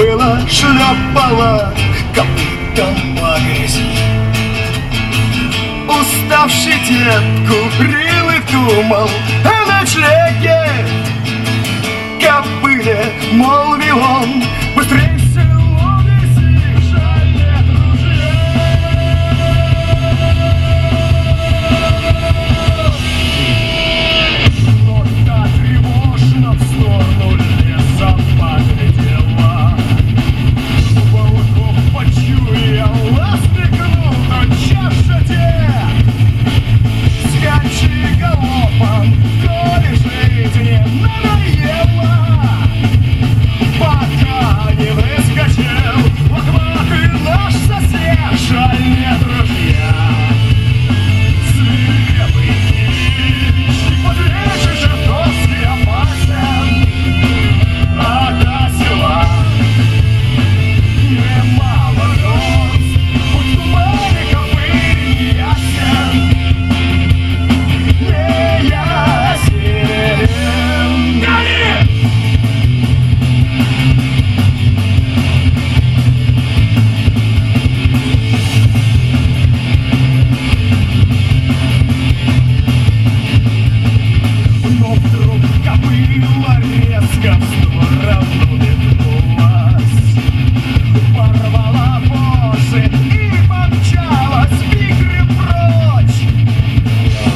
кобыла шлепала копытом по грязи Уставший дед курил и думал о ночлеге кавказского разулетнулась Порвала вожжи и помчалась вихрем прочь.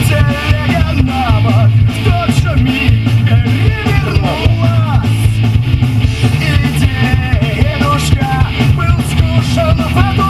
Телега на в тот же миг перевернулась. И дедушка был скушен в одну